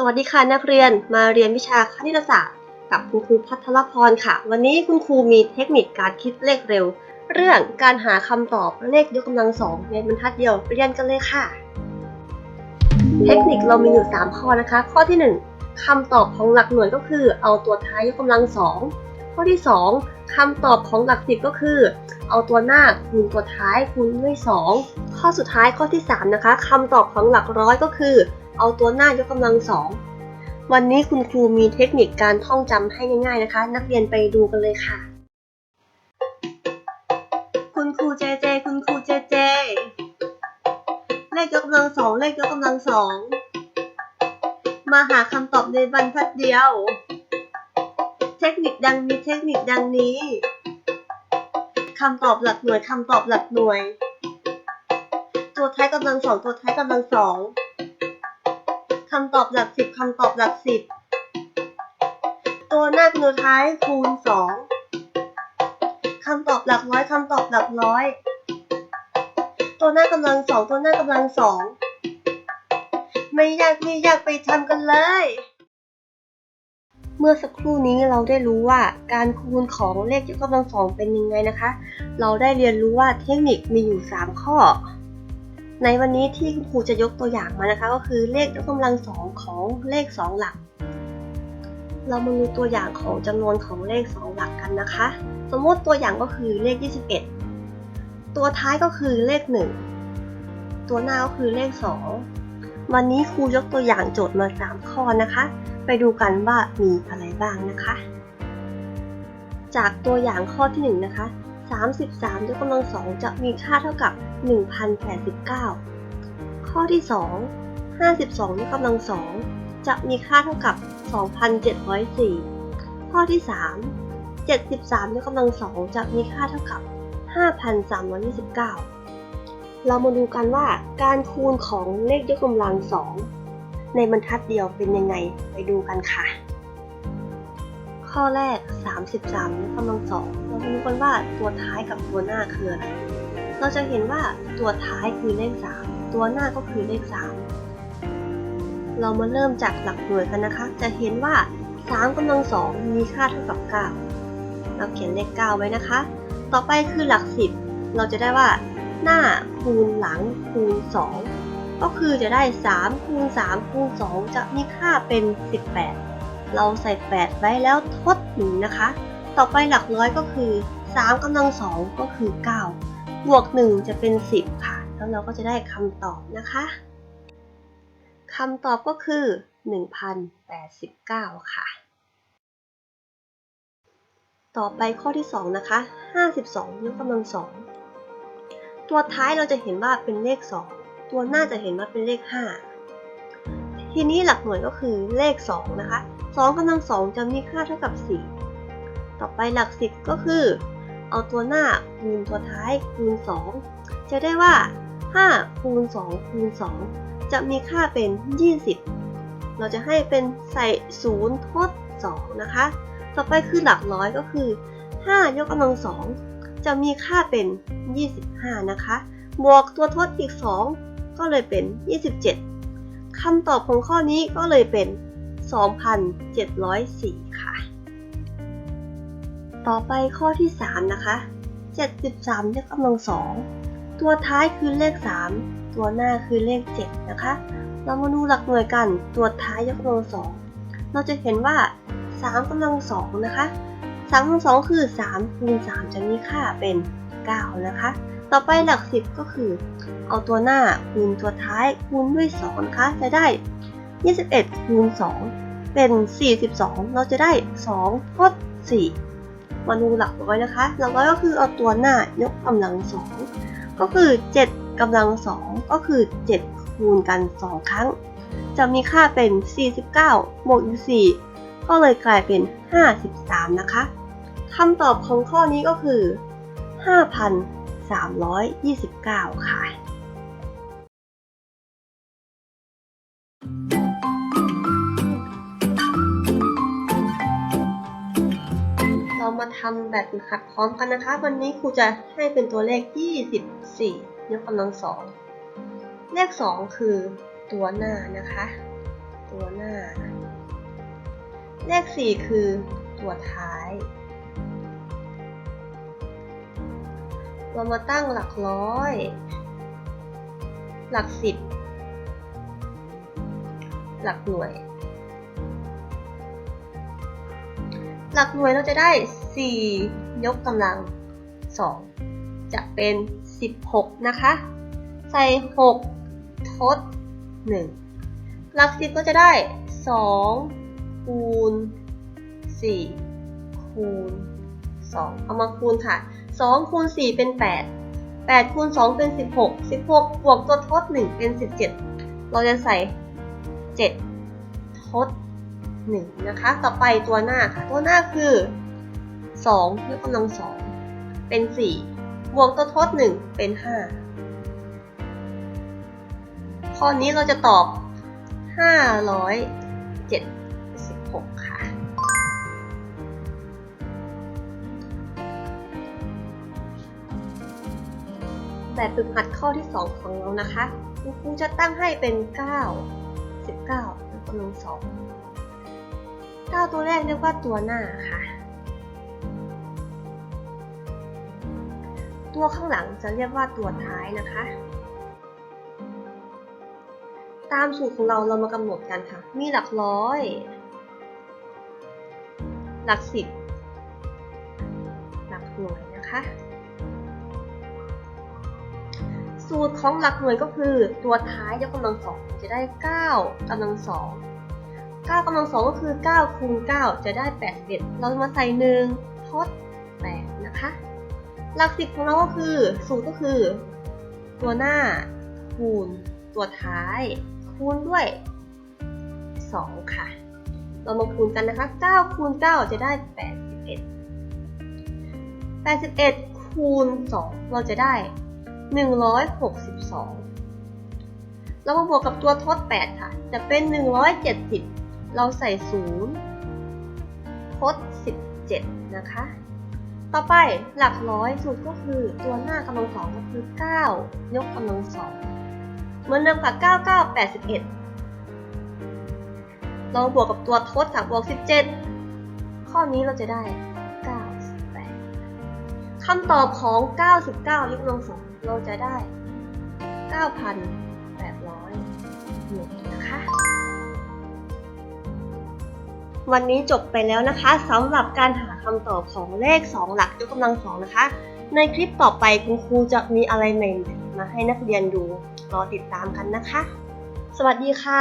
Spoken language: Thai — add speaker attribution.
Speaker 1: สวัสดีค่ะนักเรียนมาเรียนวิชาคณิตศาสตร์ กับคุณครูพัทรพรค่ะ วันนี้คุณครูมีเทคนิคการคิดเลขเร็ว เรื่องการหาคำตอบเลขยกกำลังสองในบรรทัดเดียวเรียนกันเลยค่ะ เทคนิคเรามีอยู่ 3 ข้อนะคะ ข้อที่ 1คำตอบของหลักหน่วยก็คือ เอาตัวท้ายยกกำลังสองข้อที่ 2คำตอบของหลักสิบก็คือ เอาตัวหน้าคูณตัวท้ายคูณด้วย 2 ข้อสุดท้ายข้อที่ 3 นะคะคำตอบของหลักร้อยก็คือ เอาตัวหน้ายกกำลังสอง วันนี้คุณครูมีเทคนิคการท่องจำให้ง่ายๆนะคะ นักเรียนไปดูกันเลยค่ะ คุณครูเจเจ คุณครูเจเจ เลขยกกำลังสองเลขยกกำลังสอง มาหาคำตอบในบรรทัดเดียว เทคนิคดังมีเทคนิคดังนี้คำตอบหลักหน่วยคำตอบหลักหน่วย ตัวท้ายกำลังสองตัวท้ายกำลังสอง คำตอบหลักสิบคำตอบหลักสิบตัวหน้าเป็นตัวท้ายคูณสองคำตอบหลักร้อยคำตอบหลักร้อย ตัวหน้ากำลังสองตัวหน้ากำลังสองไม่ยากไม่ยากไปทำกันเลย เมื่อสักครู่นี้เราได้รู้ว่าการคูณของเลขยกกำลังสองเป็นยังไงนะคะ เราได้เรียนรู้ว่าเทคนิคมีอยู่ 3 ข้อ ในวันนี้ที่ครูจะยกตัวอย่างมานะคะ ก็คือเลขยกกำลังสองของเลข 2 หลัก เรามาดูตัวอย่างของจำนวนของเลข 2 หลักกันนะคะ สมมติตัวอย่างก็คือเลข 21 ตัวท้ายก็คือเลข 1 ตัวหน้าก็คือเลข 2 วันนี้ครูยกตัวอย่างโจทย์มา 3 ข้อนะคะ ไปดูกันว่ามีอะไรบ้างนะคะ จากตัวอย่างข้อที่ 1 นะคะ 33ยกกำลังสองจะมีค่าเท่ากับ 1089 ข้อที่ 2 52ยกกำลังสองจะมีค่าเท่ากับ 2,704 ข้อที่ 3 73ยกกำลังสองจะมีค่าเท่ากับ 5,329 เรามาดูกันว่าการคูณของเลขยกกำลังสองในบรรทัดเดียวเป็นยังไงไปดูกันค่ะ ข้อแรก 33ยกกำลังสองเรามาดูกันว่าตัวท้ายกับตัวหน้าคืออะไร เราจะเห็นว่าตัวท้ายคือเลข 3 ตัวหน้าก็คือเลข 3 เรามาเริ่มจากหลักหน่วยกันนะคะ จะเห็นว่า3กำลังสองมีค่าเท่ากับ 9 เราเขียนเลข 9 ไว้นะคะ ต่อไปคือหลัก 10 เราจะได้ว่า หน้าคูณหลังคูณ 2 ก็คือจะได้3คูณ3คูณ2 จะมีค่าเป็น 18 เราใส่8ไว้แล้วทด1นะคะ ต่อไปหลักร้อยก็คือ3กำลังสองก็คือ 9 บวก 1 จะเป็น 10 ค่ะ แล้วเราก็จะได้คำตอบนะคะคำตอบก็คือ 1089 ค่ะ ต่อไปข้อที่ 2 นะคะ 52 ยกกำลังสองตัวท้ายเราจะเห็นว่าเป็นเลข 2 ตัวหน้าจะเห็นว่าเป็นเลข 5 ทีนี้หลักหน่วยก็คือเลข 2 นะคะ2กำลังสองจะมีค่าเท่ากับ 4 ต่อไปหลัก 10 ก็คือ เอาตัวหน้าคูณตัวท้ายคูณ 2 จะได้ว่า 5 คูณ 2 คูณ 2 จะมีค่าเป็น 20 เราจะให้เป็นใส่ 0 ทด 2 นะคะ ต่อไปคือหลักร้อยก็คือ 5 ยกกำลังสองจะมีค่าเป็น 25 นะคะ บวกตัวทดอีก 2 ก็เลยเป็น 27 คำตอบของข้อนี้ก็เลยเป็น 2,704 ค่ะ ต่อไปข้อที่ 3 นะคะ 73 ยกกำลังสองตัวท้ายคือเลข 3 ตัวหน้าคือเลข 7 นะคะ เรามาดูหลักหน่วยกัน ตัวท้ายยกกำลังสองเราจะเห็นว่า3กำลังสองนะคะ3กำลังสองคือ3คูณ3จะมีค่าเป็น 9 นะคะ ต่อไปหลัก10ก็คือ เอาตัวหน้าคูณตัวท้ายคูณด้วย2นะคะจะได้ 21คูณ2เป็น 42 เราจะได้2ทด4มาดูหลักร้อยนะคะหลักร้อยก็คือเอาตัวหน้ายกกำลัง 2 ก็คือ 7กำลัง 2 ก็คือ 7 คูณกัน 2 ครั้ง จะมีค่าเป็น 49บวกอีก4ก็เลยกลายเป็น 53 นะคะคำตอบของข้อนี้ก็คือ 329 ค่ะเรามาทำแบบฝึกหัดพร้อมกันนะคะ วันนี้ครูจะให้เป็นตัวเลข 24 ยกกำลังสองเลข 2 คือตัวหน้านะคะ ตัวหน้า เลขสี่คือตัวท้าย เรามาตั้งหลักร้อย หลักสิบ หลักหน่วย หลักหน่วยเราจะได้ 4 ยกกำลัง 2 จะเป็น 16 นะคะ ใส่ 6 ทด 1 หลักสิบก็จะได้ 2 คูณ 4 คูณ 2 เอามาคูณค่ะ 2คูณ4เป็น 8 8คูณ2เป็น 16 16 บวกตัวทด 1 เป็น 17 เราจะใส่ 7 ทด 1 นะคะ ต่อไปตัวหน้าค่ะ ตัวหน้าคือ 2ยกกำลัง 2 เป็น 4 บวกตัวทด 1 เป็น 5 ข้อนี้เราจะตอบ576 แบบฝึกหัดข้อที่ 2 ของเรานะคะคุณครูจะตั้งให้เป็น 9 19ยกกำลังสอง9ตัวแรกเรียกว่าตัวหน้าค่ะ ตัวข้างหลังจะเรียกว่าตัวท้ายนะคะ ตามสูตรของเราเรามากำหนดกันค่ะ มีหลักร้อย หลักสิบ หลักหน่วยนะคะ สูตรของหลักหน่วยก็คือตัวท้ายยกกำลังสองจะได้ 9กำลังสอง9กำลังสองก็คือ 9คูณ9จะได้ 81 เราจะมาใส่1ทด8นะคะ หลักสิบของเราก็คือสูตรก็คือ ตัวหน้าคูณตัวท้ายคูณด้วย 2 ค่ะ เรามาคูณกันนะคะ 9คูณ9จะได้ 81 81คูณ2เราจะได้ 162 เรามาบวกกับตัวทด 8 ค่ะ จะเป็น 170 เราใส่ 0 ทด 17 นะคะ ต่อไปหลักร้อยสูตรก็คือตัวหน้ากำลังสองก็คือ 9 ยกกำลังสองเหมือนเดิมค่ะ 99 81 เราบวกกับตัวทดค่ะบวก 17 ข้อนี้เราจะได้ 98คำตอบของ 99 ยกกำลังสอง เราจะได้ 9,800หน่วยนะคะ วันนี้จบไปแล้วนะคะสำหรับการหาคำตอบของเลข 2 หลักยกกำลังสองนะคะ ในคลิปต่อไปคุณครูจะมีอะไรใหม่ๆมาให้นักเรียนดูรอติดตามกันนะคะ สวัสดีค่ะ